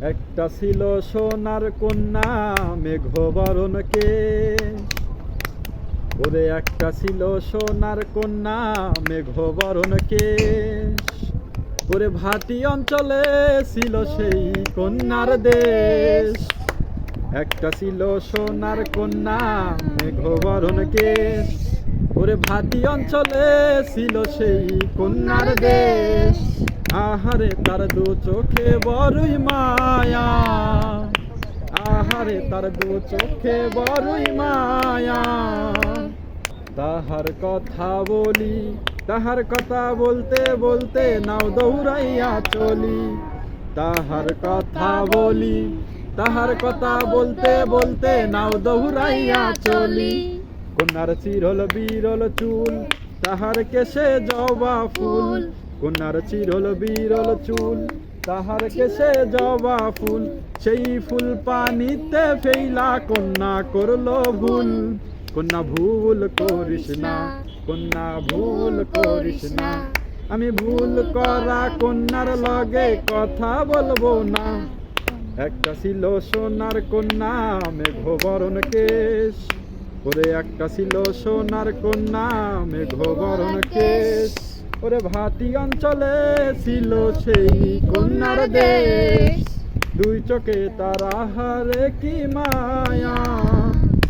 একটা ছিল সোনার কন্যা মেঘবরণ ওরে একটা ছিল সোনার কন্যা মেঘবরণ ওরে ভাটি অঞ্চলে ছিল সেই কন্যার দেশ। একটা ছিল সোনার কন্যা মেঘবরণ কেশ ওরে ভাটি অঞ্চলে ছিল সেই কন্যার দেশ। আহারে তার দু চোখে বড়ই মায়া। আহারে তার দু চোখে বড়ই মায়া। তাহার কথা বলি, তাহার কথা বলতে বলতে নাও দৌড়াইয়া চলি। তাহার কথা বলি, তাহার কথা বলতে বলতে নাও দৌড়াইয়া চলি। কন্যার চিরল বিরল চুল, তাহার কেশে জবা ফুল। কন্যার চিরল বিরল চুল, তাহার কেশে জবা ফুল। সেই ফুল পানিতে ফেইলা কন্যা করল ভুল। কন্যা ভুল করিস না, কন্যা ভুল করিস না। আমি ভুল করা কন্যার লগে কথা বলব না। একটা ছিল সোনার কন্যা, মেঘবরণ কেশ। ওরে একটা ছিল সোনার কন্যা, মেঘবরণ কেশ। ওরে ভাতি অঞ্চলে ছিল সেই কন্যার দেশ। দুই চোখে তার আহারে কি মায়া,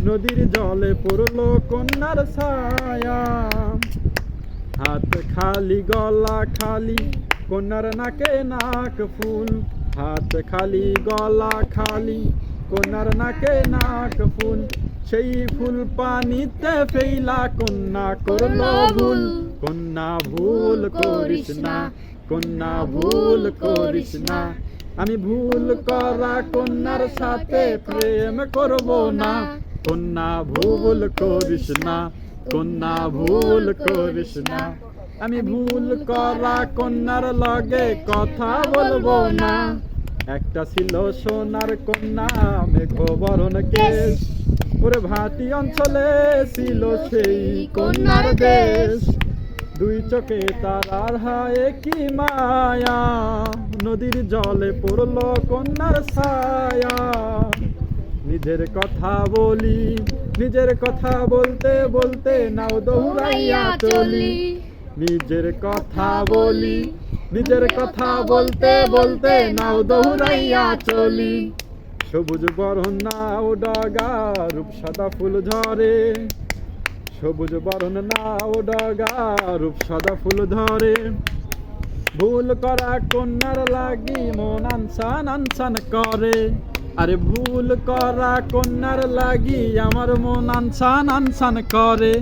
নদীর জলে পড়ল কন্যার ছায়া। হাত খালি, গলা খালি, কন্যার নাকে নাক ফুল। হাত খালি, গলা খালি কন্যার নাকে নাক ফুল সেই ফুল পানিতে ফেইলা কন্যা করল ভুল কন্যা ভুল করিস না কন্যা ভুল করিস না। আমি ভুল করা কন্যার সাথে প্রেম করব না। কন্যা ভুল করিস না কন্যা ভুল করিস না। আমি ভুল করা কন্যার লগে কথা বলব না। একটা ছিল সোনার কন্যা মেঘবরণ কেশ। ওরে ভাটি অঞ্চলে ছিল সেই কন্যার দেশ। দুই চোখে তারার হায় কি মায়া নদীর জলে পড়ল কন্যার ছায়া। নিজের কথা বলি নিজের কথা বলতে বলতে নাও দৌড়াইয়া চলি। নিজের কথা বলি। নিজের কথা বলতে বলতে নাও দৌড়াইয়া চলি। সবুজ বরণ নাও ডগা রূপ সাদা ফুল ঝরে। সবুজ বরণ নাও ডগা রূপ সাদা ফুল ধরে। ভুল করা কন্যার লাগি মন আনসান আনসান করে। আরে ভুল করা কন্যার লাগি আমার মন আনসান আনসান করে।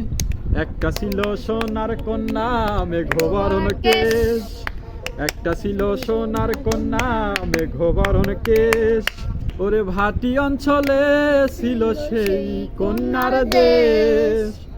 একটা ছিল সোনার কন্যা মেঘবরণ কেশ। একটা ছিল সোনার কন্যা মেঘবরণ কেশ। ওরে ভাটি অঞ্চলে ছিল সেই কন্যার দেশ।